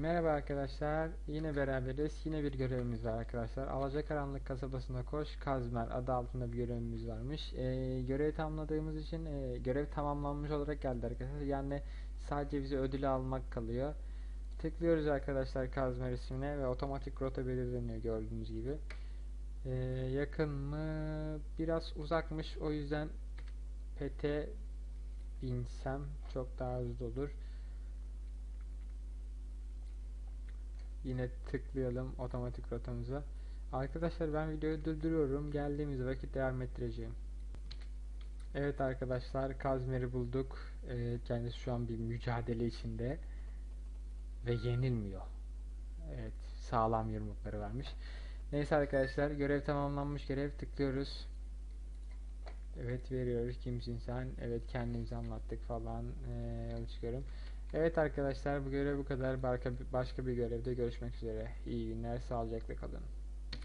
Merhaba arkadaşlar. Yine beraberiz. Yine bir görevimiz var arkadaşlar. Alacakaranlık kasabasına koş. Kazmer adı altında bir görevimiz varmış. Ee, görevi tamamladığımız için e, görev tamamlanmış olarak geldi arkadaşlar. Yani sadece bize ödülü almak kalıyor. Tıklıyoruz arkadaşlar Kazmer ismine ve otomatik rota belirleniyor gördüğünüz gibi. Ee, yakın mı? Biraz uzakmış. O yüzden PT binsem çok daha hızlı olur. Yine tıklayalım otomatik rotamıza. Arkadaşlar ben videoyu durduruyorum. Geldiğimiz vakit devam ettireceğim. Evet arkadaşlar Kazmer'i bulduk. Ee, kendisi şu an bir mücadele içinde. Ve yenilmiyor. Evet sağlam yumrukları varmış. Neyse arkadaşlar görev tamamlanmış görev tıklıyoruz. Evet veriyoruz kimsin sen? Evet kendimizi anlattık falan. Ee, çıkıyorum. Evet arkadaşlar bu görev bu kadar. Başka, başka bir görevde görüşmek üzere. İyi günler, sağlıcakla kalın.